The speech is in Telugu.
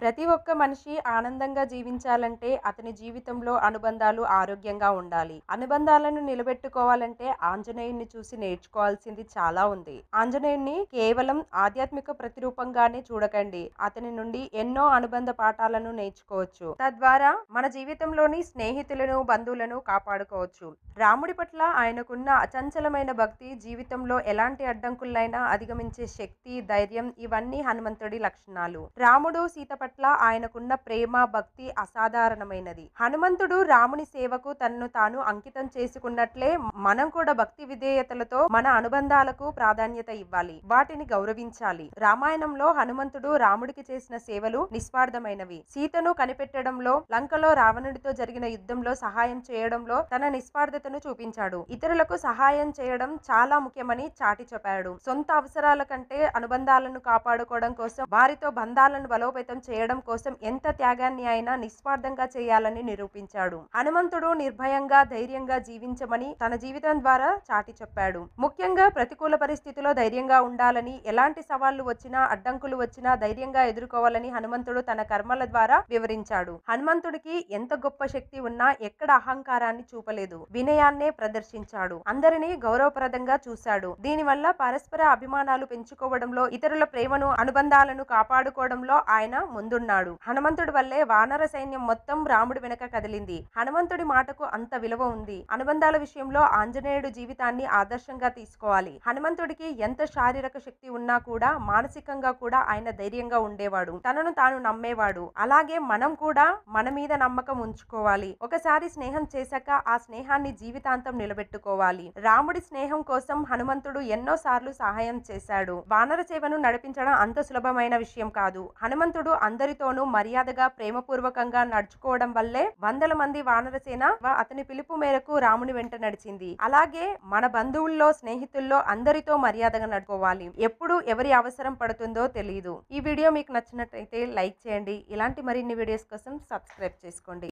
ప్రతి ఒక్క మనిషి ఆనందంగా జీవించాలంటే అతని జీవితంలో అనుబంధాలు ఆరోగ్యంగా ఉండాలి. అనుబంధాలను నిలబెట్టుకోవాలంటే ఆంజనేయుని చూసి నేర్చుకోవాల్సింది చాలా ఉంది. ఆంజనేయుని కేవలం ఆధ్యాత్మిక ప్రతిరూపంగానే చూడకండి. అతని నుండి ఎన్నో అనుబంధ పాఠాలను నేర్చుకోవచ్చు. తద్వారా మన జీవితంలోని స్నేహితులను బంధువులను కాపాడుకోవచ్చు. రాముడి పట్ల ఆయనకున్న అచంచలమైన భక్తి జీవితంలో ఎలాంటి అడ్డంకులైనా అధిగమించే శక్తి ధైర్యం ఇవన్నీ హనుమంతుడి లక్షణాలు. రాముడు సీత పట్ల ఆయనకున్న ప్రేమ భక్తి అసాధారణమైనది. హనుమంతుడు రాముని సేవకు తనను తాను అంకితం చేసుకున్నట్లే మనం కూడా భక్తి విధేయతలతో మన అనుబంధాలకు ప్రాధాన్యత ఇవ్వాలి వాటిని గౌరవించాలి. రామాయణంలో హనుమంతుడు రాముడికి చేసిన సేవలు నిస్వార్థమైనవి. సీతను కనిపెట్టడంలో లంకలో రావణుడితో జరిగిన యుద్ధంలో సహాయం చేయడంలో తన నిస్వార్థతను చూపించాడు. ఇతరులకు సహాయం చేయడం చాలా ముఖ్యమని చాటి చెప్పాడు. సొంత అవసరాల కంటే అనుబంధాలను కాపాడుకోవడం కోసం వారితో బంధాలను బలోపేతం చేయడం చేయడం కోసం ఎంత త్యాగాన్ని అయినా నిస్వార్థంగా చేయాలని నిరూపించాడు. హనుమంతుడు నిర్భయంగా ధైర్యంగా జీవించమని తన జీవితం ద్వారా చాటి చెప్పాడు. ముఖ్యంగా ప్రతికూల పరిస్థితిలో ధైర్యంగా ఉండాలని ఎలాంటి సవాళ్ళు వచ్చినా అడ్డంకులు వచ్చినా ధైర్యంగా ఎదుర్కోవాలని హనుమంతుడు తన కర్మల ద్వారా వివరించాడు. హనుమంతుడికి ఎంత గొప్ప శక్తి ఉన్నా ఎక్కడ అహంకారాన్ని చూపలేదు. వినయాన్నే ప్రదర్శించాడు. అందరినీ గౌరవప్రదంగా చూశాడు. దీనివల్ల పరస్పర అభిమానాలు పెంచుకోవడంలో ఇతరుల ప్రేమను అనుబంధాలను కాపాడుకోవడంలో ఆయన ముందు ముందున్నాడు హనుమంతుడి వల్లే వానర సైన్యం మొత్తం రాముడి వెనక కదిలింది. హనుమంతుడి మాటకు అంత విలువ ఉంది. అనుబంధాల విషయంలో ఆంజనేయుడు జీవితాన్ని ఆదర్శంగా తీసుకోవాలి. హనుమంతుడికి ఎంత శారీరక శక్తి ఉన్నా కూడా మానసికంగా కూడా ఆయన ధైర్యంగా ఉండేవాడు. తనను తాను నమ్మేవాడు. అలాగే మనం కూడా మన మీద నమ్మకం ఉంచుకోవాలి. ఒకసారి స్నేహం చేశాక ఆ స్నేహాన్ని జీవితాంతం నిలబెట్టుకోవాలి. రాముడి స్నేహం కోసం హనుమంతుడు ఎన్నో సార్లు సహాయం చేశాడు. వానర సేవను నడిపించడం అంత సులభమైన విషయం కాదు. హనుమంతుడు అందరితోనూ మర్యాదగా ప్రేమపూర్వకంగా నడుచుకోవడం వల్లే వందల మంది వానరసేన అతని పిలుపు మేరకు రాముని వెంట నడిచింది. అలాగే మన బంధువుల్లో స్నేహితుల్లో అందరితో మర్యాదగా నడుకోవాలి ఎప్పుడు ఎవరి అవసరం పడుతుందో తెలియదు ఈ వీడియో మీకు నచ్చినట్టయితే లైక్ చేయండి. ఇలాంటి మరిన్ని వీడియోస్ కోసం సబ్స్క్రైబ్ చేసుకోండి.